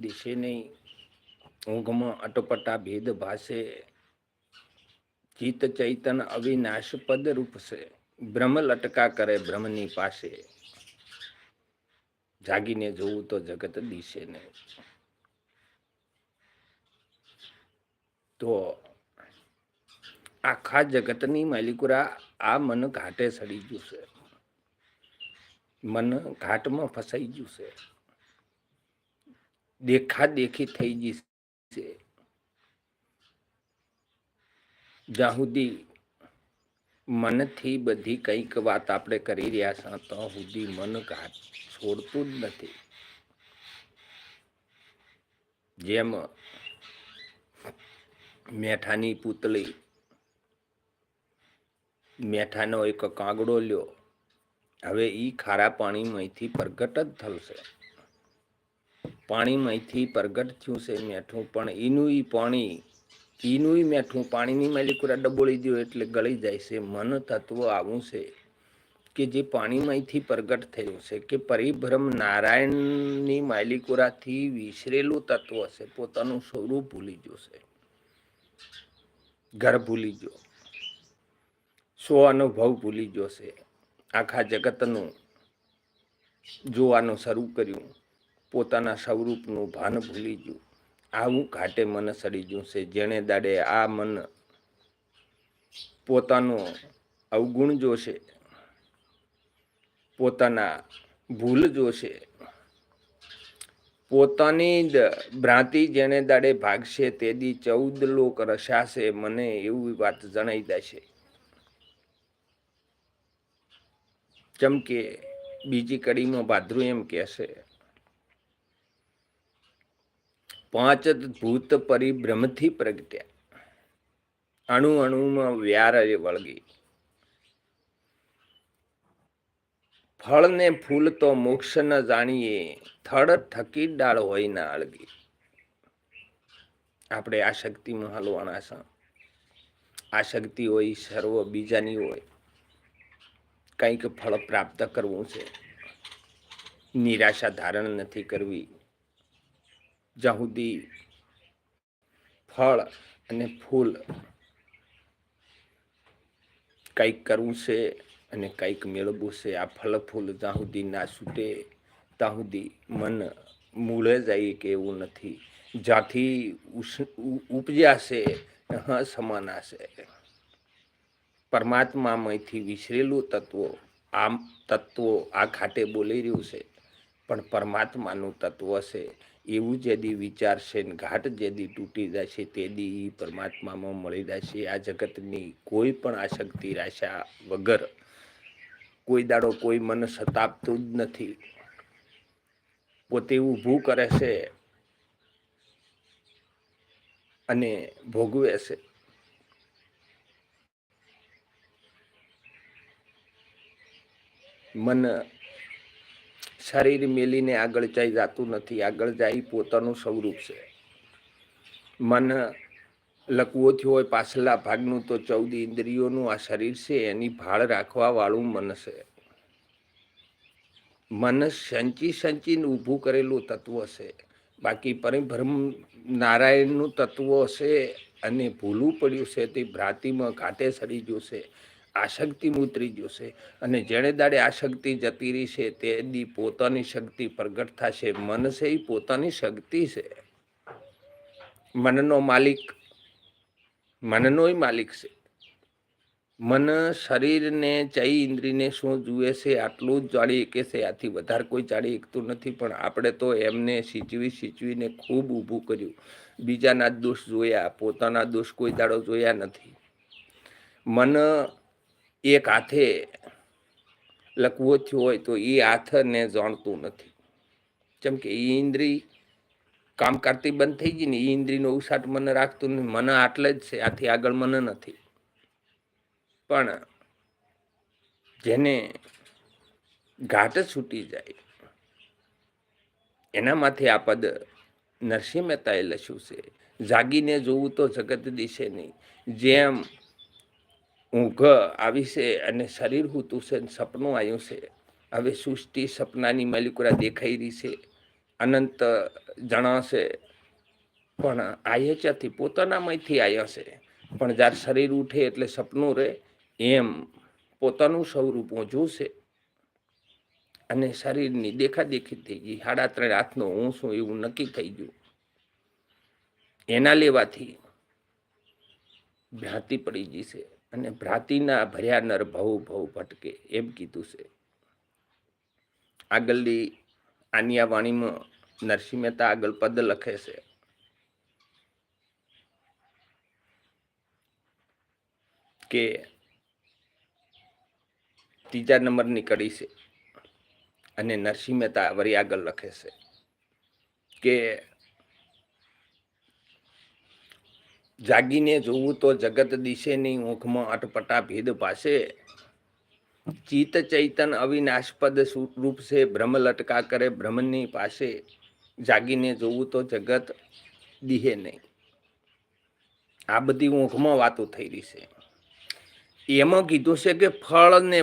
દિશે નહીં ઊંઘમાં અટપટા ભેદ ભાષે ચિત્ત ચૈતન અવિનાશ પદ રૂપ છે બ્રહ્મ લટકા કરે બ્રહ્મની પાસે. જાગીને જોવું તો જગત દિશે નહીં તો આખા જગતની માલિકુરા આ મન ઘાટે સડી ગયું છે મન ઘાટમાં ફસાઈ ગયું છે દેખા દેખી થઈ છે જ્યાં સુધી મનથી બધી કંઈક વાત આપણે કરી રહ્યા છે તો સુધી મન ઘાટ છોડતું જ નથી. જેમ મેઠાની પૂતળી, મેઠાનો એક કાગડો લ્યો, હવે એ ખારા પાણીમાંથી પ્રગટ જ થશે પાણીમાંથી પ્રગટ થયું છે મેઠું, પણ એનું ઈ પાણી એનું મેઠું પાણીની માલિકુરા ડબોળી દો એટલે ગળી જાય છે. મન તત્વ આવું છે કે જે પાણીમાંથી પ્રગટ થયું છે કે પરિભ્રમ નારાયણની માલિકુરાથી વિસરેલું તત્વ છે. પોતાનું સ્વરૂપ ભૂલી જશે ઘર ભૂલી ગયો. સ્વ અનુભવ ભૂલી જશે આખા જગતનું જોવાનું શરૂ કર્યું. પોતાના સ્વરૂપનું ભાન ભૂલી ગયું. આવું ઘાટે મન સડી ગયું છે. જેણે દાડે આ મન પોતાનો અવગુણ જોશે, પોતાના ભૂલ જોશે, પોતાની જ ભ્રાંતિ જેને દાડે ભાગશે તેદી ચૌદ લોક રસાશે મને એવી વાત જણાઈ દેશે. જેમ કે બીજી કડીમાં ભાદરું એમ કહેશે પાંચ ભૂત પરિભ્રમથી પ્રગટ્યા. અણુ અણુમાં વ્યાર વળગી. ફળ ને ફૂલ તો મોક્ષ ન જાણીએ, થડ થકી ડાળ હોય ના અળગી. આપણે આ શક્તિમાં હલવાના છે. આ શક્તિ હોય, સર્વ બીજાની હોય. કંઈક ફળ પ્રાપ્ત કરવું છે. નિરાશા ધારણ નથી કરવી. જ્યાં સુધી ફળ અને ફૂલ કંઈક કરવું છે અને કંઈક મેળવવું છે. આ ફળ ફૂલ સુધી ના છૂટે ત્યાં સુધી મન મૂળે જાય કે એવું નથી. જ્યાંથી ઉપજ્યા છે હા સમાના છે. પરમાત્મામાંથી વિસરેલું તત્વો, આમ તત્વો આ ખાટે બોલી રહ્યું છે. પણ પરમાત્માનું તત્વ છે. એવું જેદી વિચારશે ને ઘાટ જેદી તૂટી જશે તેદી પરમાત્મામાં મળી જશે. આ જગતની કોઈ પણ આસક્તિ રાશા વગર કોઈ દાડો કોઈ મન સતાપતું જ નથી. પોતે ઊભું કરે છે અને ભોગવે છે. મન શરીર મેલીને આગળ જઈ જતું નથી. આગળ જાય પોતાનું સ્વરૂપ છે. મન લકવોથી હોય, પાછલા ભાગનું તો ચૌદ ઇન્દ્રિયોનું આ શરીર છે, એની ભાળ રાખવા વાળું મન છે. મન સંચી સંચીને ઊભું કરેલું તત્વ છે. બાકી પરિભ્રમ નારાયણનું તત્વ છે અને ભૂલું પડ્યું છે તે ભ્રાતિમાં ઘાટે સડી ગયું છે આશક્તિ ઉતરી જશે. અને જેણે દાડે આશક્તિ જતી રહી છે, તે દી પોતાની શક્તિ પ્રગટ થશે. મન છે એ પોતાની શક્તિ છે. મનનો માલિક, મનનોય માલિક છે. મન શરીરને ચઈ ઇન્દ્રિયને શું જુએ છે, આટલું જ જાળી શકે છે. આથી વધારે કોઈ જાળી એકતું નથી, પણ આપણે તો એમને સિંચવી સિંચવીને ખૂબ ઊભું કર્યું. બીજાના દોષ જોયા, પોતાના દોષ કોઈ દાડો જોયા નથી. મન એક હાથે લખવો થયો હોય તો એ હાથને જાણતું નથી. જેમ કે એ ઇન્દ્રિય કામ કરતી બંધ થઈ ગઈ ને એ ઇન્દ્રિયનો ઉસાટ મને રાખતું નહીં મને આટલે જ છે, આથી આગળ મને નથી. પણ જેને ઘાટ છૂટી જાય, એનામાંથી આ પદ નરસિંહ મહેતાએ લખ્યું છે. જાગીને જોવું તો જગત દિશે નહીં. જેમ ઊંઘ આવી છે અને શરીર હૂતું છે સપનું આવ્યું છે. હવે સૃષ્ટિ સપનાની મલિકુરા દેખાઈ રહી છે. અનંત જણાશે, પણ આયે ચાથી પોતાનામાંથી આવ્યા છે પણ જ્યારે શરીર ઉઠે એટલે સપનું રહે એમ પોતાનું સ્વરૂપ ઊંચું છે અને શરીરની દેખાદેખી થઈ ગઈ. સાડા ત્રણ હાથનો હું શું એવું નક્કી થઈ ગયું. એના લેવાથી ભ્રાંતિ પડી ગઈ છે. અને ભ્રાતિના ભર્યા નર ભવ ભવ ભટકે એમ કીધું છે. આગળની આનિયા વાણીમાં નરસિંહ મહેતા આગળ પદ લખે છે. કે ત્રીજા નંબરની કડી છે. અને નરસિંહ મહેતા વળી આગળ લખે છે. કે જાગીને જોવું તો જગત દિશે નહીં ઊંઘમાં અટપટા ભેદ પાસે ચિત્ત ચૈતન અવિનાશપદ રૂપ છે ભ્રમ લટકા કરે બ્રહ્મની પાસે. જાગીને જોવું તો જગત દિહે નહીં. આ બધી ઊંઘમાં વાતો થઈ રહી છે. એમાં કીધું છે કે ફળ ને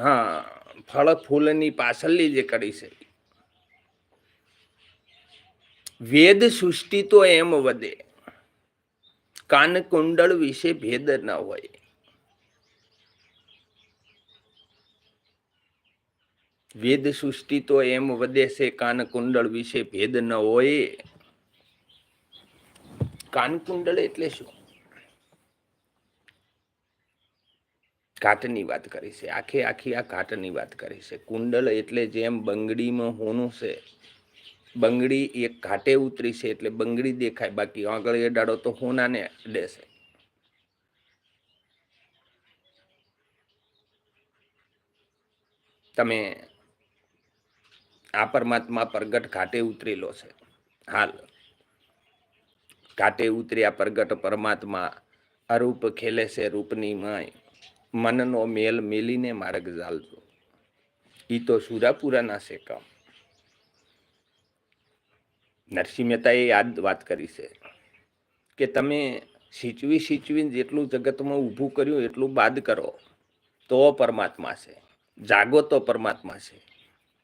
હા, ફળ ફૂલની પાછળની જે કરી છે. વેદ સૃષ્ટિ તો એમ વધે. કાન કુંડળ વિશે ભેદ ન હોય. વેદ સૃષ્ટિ તો એમ વધે છે કાન કુંડળ વિશે ભેદ ન હોય. કાન કુંડળ એટલે શું? ઘાટની વાત કરી છે. આખે આખી આ ઘાટની વાત કરી છે. કુંડળ એટલે જેમ બંગડીમાં હોનું છે બંગડી એક ઘાટે ઉતરી છે એટલે બંગડી દેખાય. બાકી આગળ એડાડો તો હોનાને દેશે તમે આ પરમાત્મા પ્રગટ ઘાટે ઉતરેલો છે. હાલ. ઘાટે ઉતર્યા પ્રગટ પરમાત્મા અરૂપ ખેલે છે રૂપની માય. મનનો મેલ મેલીને માર્ગ ઝાલજો એ તો સુરાપુરાના છે નરસિંહ મહેતાએ યાદ વાત કરી છે કે તમે સિચવી સિચવીને જેટલું જગતમાં ઊભું કર્યું એટલું બાદ કરો, તો પરમાત્મા છે. જાગો તો પરમાત્મા છે.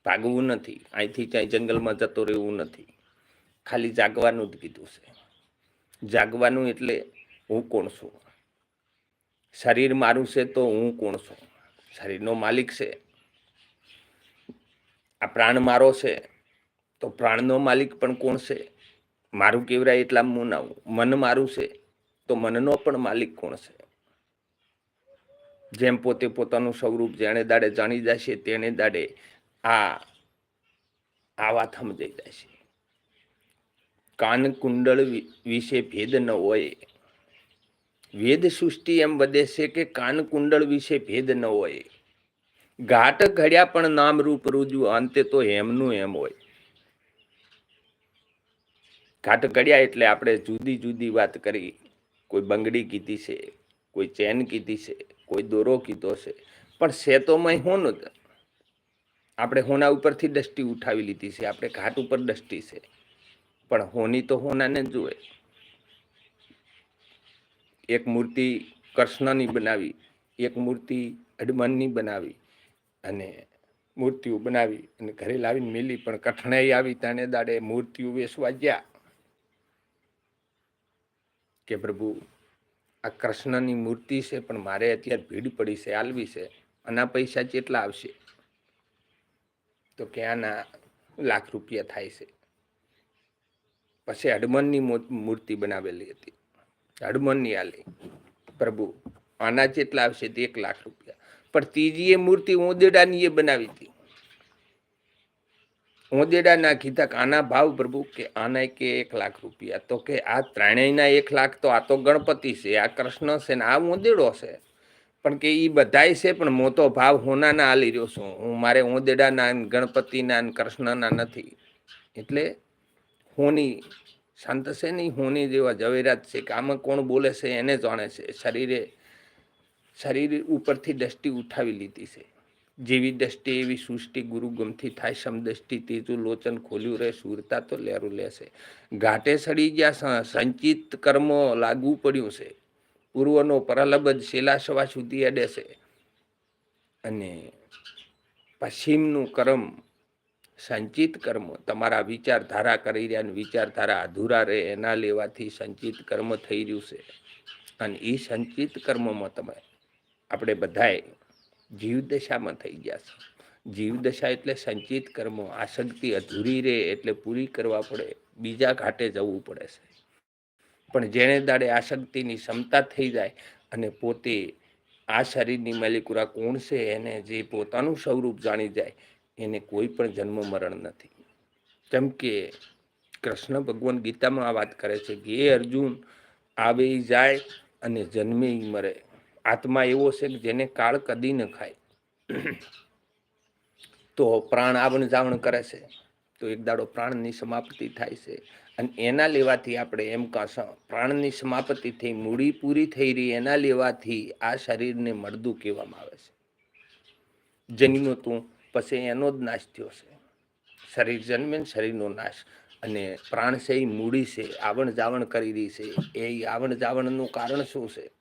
ભાગવું નથી. અહીંથી ત્યાં જંગલમાં જતો રહેવું નથી. ખાલી જાગવાનું જ કીધું છે. જાગવાનું એટલે હું કોણ છું? શરીર મારું છે તો હું કોણ છું? શરીરનો માલિક છે. આ પ્રાણ મારો છે. તો પ્રાણનો માલિક પણ કોણ છે? મારું કેવરાય એટલા હું મન મારું છે, તો મનનો પણ માલિક કોણ છે? જેમ પોતે પોતાનું સ્વરૂપ જેણે દાડે જાણી જશે તેને દાડે આ આ વાત સમજાઈ જશે. કાન કુંડળ વિશે ભેદ ન હોય. વેદ સૃષ્ટિ એમ વધે છે કે કાન કુંડળ વિશે ભેદ ન હોય. ઘાટ ઘડ્યા પણ નામ રૂપ રૂજ્યું. અંતે તો એમનું એમ હોય. ઘાટ ઘડ્યા એટલે આપણે જુદી જુદી વાત કરી. કોઈ બંગડી કીધી છે, કોઈ ચેન કીધી છે, કોઈ દોરો કીધો છે. પણ છે તો મય હોનો આપણે હોના ઉપરથી દષ્ટિ ઉઠાવી લીધી છે, આપણે ઘાટ ઉપર દષ્ટિ છે. પણ હોની તો હોનાને જુએ એક મૂર્તિ કૃષ્ણની બનાવી, એક મૂર્તિ હડમનની બનાવી અને મૂર્તિઓ બનાવી અને ઘરે લાવીને મેલી, પણ કઠણાઈ આવી તાને દાડે મૂર્તિઓ વેસવા ગયા. કે પ્રભુ, આ કૃષ્ણની મૂર્તિ છે, પણ મારે અત્યારે ભીડ પડી છે, આલવી છે, આના પૈસા કેટલા આવશે? તો કે આના લાખ રૂપિયા થાય છે. પછી હડમનની મૂર્તિ બનાવેલી હતી. હડમનની આલી. પ્રભુ, આના જેટલા આવશે તે એક લાખ રૂપિયા. પણ ત્રીજી એ મૂર્તિ ઉંદેડાની એ બનાવી હતી. ઓદેડાના કીધા કે આના ભાવ પ્રભુ કે આના કે એક લાખ રૂપિયા? તો કે આ ત્રણેયના એક લાખ તો આ તો ગણપતિ છે, આ કૃષ્ણ છે ને આ ઓદેડો છે. પણ કે એ બધાય છે, પણ મોટો ભાવ હોનાના આલી રહ્યો છું. હું મારે ઓદેડાના ગણપતિના કૃષ્ણના નથી. એટલે હોની શાંત છે નહીં હોની જેવા ઝવેરાત છે કે આમાં કોણ બોલે છે, એને જાણે છે. શરીરે, શરીર ઉપરથી દ્રષ્ટિ ઉઠાવી લીધી છે. જેવી દ્રષ્ટિ એવી સૃષ્ટિ ગુરુ ગમથી થાય, સમદષ્ટિ તેજું લોચન ખોલ્યું રહે, સુરતા તો લેરું લેશે. ઘાટે સડી ગયા સંચિત કર્મો લાગુ પડ્યું છે. પૂર્વનો પ્રલબજ શેલા સવા સુધી અડે છે અને પશ્ચિમનું કર્મ, સંચિત કર્મ, તમારા વિચારધારા કરી રહ્યા વિચારધારા અધૂરા રહે, એના લેવાથી સંચિત કર્મ થઈ રહ્યું છે. અને એ સંચિત કર્મમાં તમે, આપણે બધાએ જીવદશામાં થઈ ગયા છે. જીવદશા એટલે સંચિત કર્મો. આસક્તિ અધૂરી રહે એટલે પૂરી કરવા પડે. બીજા ઘાટે જવું પડે છે. પણ જેણે દાડે આસક્તિની ક્ષમતા થઈ જાય અને પોતે આ શરીરની માલિકુરા કોણ છે એને જે પોતાનું સ્વરૂપ જાણી જાય, એને કોઈ પણ જન્મ મરણ નથી. કેમ કે કૃષ્ણ ભગવાન ગીતામાં આ વાત કરે છે કે એ અર્જુન આવે જાય અને જન્મે મરે. આત્મા એવો છે કે જેને કાળ કદી ન ખાય. તો પ્રાણ આવણ જાવણ કરે છે. તો એક દાડો પ્રાણની સમાપ્તિ થાય છે. અને એના લેવાથી આપણે એમ કહો પ્રાણની સમાપ્તિ થઈ મૂડી પૂરી થઈ રહી, એના લેવાથી આ શરીરને મળદું કહેવામાં આવે છે. જન્મ્યો તું, પછી એનો જ નાશ થયો છે. શરીર જન્મે શરીરનો નાશ. અને પ્રાણ છે એ મૂડી છે, આવણ જાવણ કરી રહી છે. એ આવણ જાવણનું કારણ શું છે?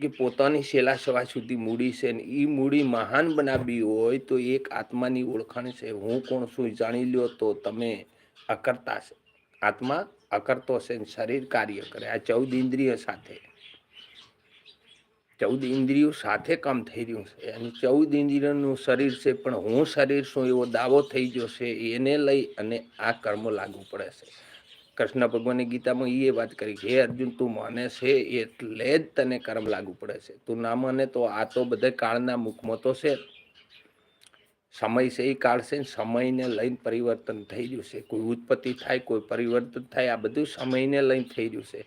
કે પોતાની શેલા સવા સુધી મૂડી છે ને એ મૂડી મહાન બનાવી હોય તો એક આત્માની ઓળખાણ છે. હું કોણ છું જાણી લ્યો તો તમે અકર્તા છે. આત્મા અકર્તો છે ને શરીર કાર્ય કરે. આ ચૌદ ઇન્દ્રિય સાથે. ચૌદ ઇન્દ્રિયો સાથે કામ થઈ રહ્યું છે. અને ચૌદ ઇન્દ્રિયનું શરીર છે, પણ હું શરીર છું એવો દાવો થઈ ગયો છે. એને લઈ અને આ કર્મ લાગુ પડે છે. કૃષ્ણ ભગવાનની ગીતામાં એ વાત કરી હે અર્જુન, તું માને છે એટલે જ તને કર્મ લાગુ પડે છે. તું ના માને તો આ તો બધા કાળના મુખમાં તો છે. સમય છે એ કાળ છે સમયને લઈને પરિવર્તન થઈ ગયું છે. કોઈ ઉત્પત્તિ થાય, કોઈ પરિવર્તન થાય, આ બધું સમયને લઈને થઈ ગયું છે.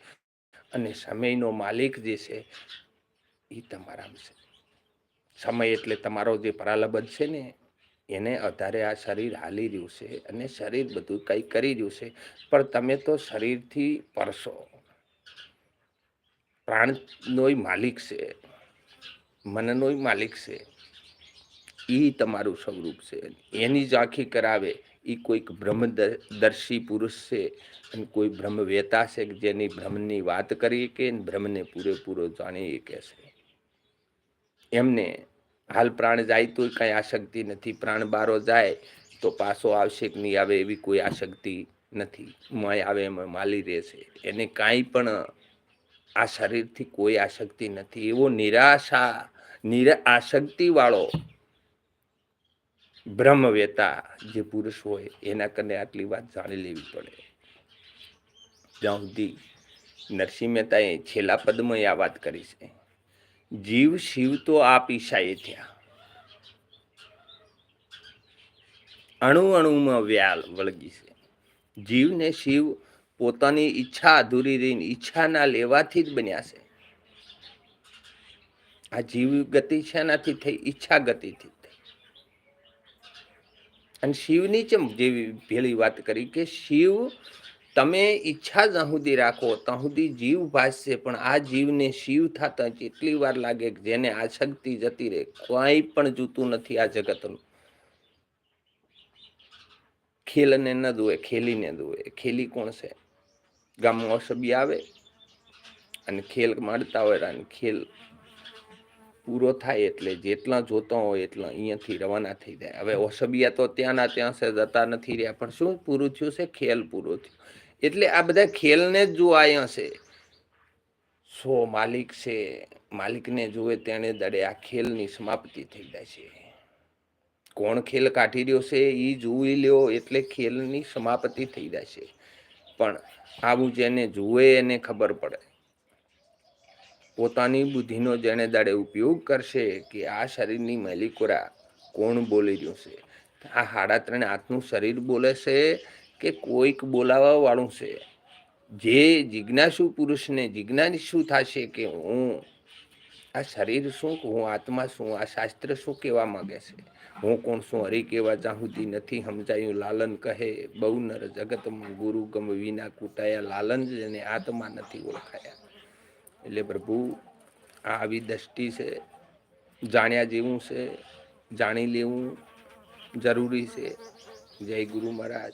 અને સમયનો માલિક જે છે એ તમારામાં છે સમય એટલે તમારો જે પ્રાલબ્ધ છે ને એને આધારે આ શરીર હાલી રહ્યું છે અને શરીર બધું કંઈ કરી રહ્યું છે. પણ તમે તો શરીરથી પરશો પ્રાણનોય માલિક છે. મનનોય માલિક છે. એ તમારું સ્વરૂપ છે. એની ઝાંખી કરાવે. એ કોઈક બ્રહ્મદર્શી પુરુષ છે. અને કોઈ બ્રહ્મવેતા છે કે જેની બ્રહ્મની વાત કરીએ કે બ્રહ્મને પૂરેપૂરો જાણીએ કે છે. એમને હાલ પ્રાણ જાય તો કંઈ આશક્તિ નથી. પ્રાણ બારો જાય તો પાછો આવશે કે નહીં આવે એવી કોઈ આશક્તિ નથી. મય આવે એમાં માલી રહેશે. એને કાંઈ પણ આ શરીરથી કોઈ આશક્તિ નથી. એવો નિરાશા, નિરા આસક્તિવાળો બ્રહ્મવેતા જે પુરુષ હોય એના કને આટલી વાત જાણી લેવી પડે. જ્યાં સુધી નરસિંહ મહેતાએ છેલ્લા પદમાં આ વાત કરી છે. જીવ શિવ તો આપ ઈશાએ થયા. અણુ અણુમાં વ્યાલ વળગી છે. જીવને શિવ પોતાની ઈચ્છા અધૂરી રહીને ઈચ્છાના લેવાથી જ બન્યા છે. આ જીવ ગતિ શેનાથી થઈ? ઈચ્છા ગતિથી થઈ. અને શિવની ચમ જેવી ભેળી વાત કરી કે શિવ તમે ઈચ્છા જ્યાં સુધી રાખો ત્યાં સુધી જીવ ભાસશે, પણ આ જીવને શિવ થતા જેટલી વાર લાગે જેને આ શક્તિ જતી રહે કોઈ પણ જૂતું નથી આ જગતનું. ખેલને ન દુએ ખેલીને દુએ ખેલી કોણ છે? ગામમાં અસભ્ય આવે અને ખેલ માંડતા હોય અને ખેલ પૂરો થાય એટલે જેટલા જોતા હોય એટલા અહીંયાથી રવાના થઈ જાય. હવે ઓસબિયા તો ત્યાંના ત્યાં છે, જતા નથી રહ્યા, પણ શું પૂરું થયું છે? ખેલ પૂરો થયું. એટલે આ બધા ખેલને જ જો અહીંયા છે. સો માલિક છે. માલિકને જુએ તેણે દડે આ ખેલની સમાપ્તિ થઈ જાય છે. કોણ ખેલ કાઢી રહ્યો છે એ જોઈ લ્યો એટલે ખેલની સમાપ્તિ થઈ જાય છે. પણ આવું જેને જુએ એને ખબર પડે. પોતાની બુદ્ધિનો જેને દાડે ઉપયોગ કરશે કે આ શરીરની મેલિકોરા કોણ બોલી રહ્યું છે? આ હાડા ત્રણ હાથનું શરીર બોલે છે કે કોઈક બોલાવા વાળું છે. જે જિજ્ઞાસુ પુરુષને જિજ્ઞાસુ થશે કે હું આ શરીર શું, હું આત્મા શું, આ શાસ્ત્ર શું કહેવા માંગે છે? હું કોણ શું હરી કેવા ચાહુતી નથી સમજાયું? લાલન કહે બહુ નર જગતમાં ગુરુ ગમ વિના કૂટાયા, લાલન જેને આત્મા નથી ઓળખાયા. એટલે પ્રભુ, આ આવી દ્રષ્ટિ છે. જાણ્યા જેવું છે, જાણી લેવું જરૂરી છે. જય ગુરુ મહારાજ.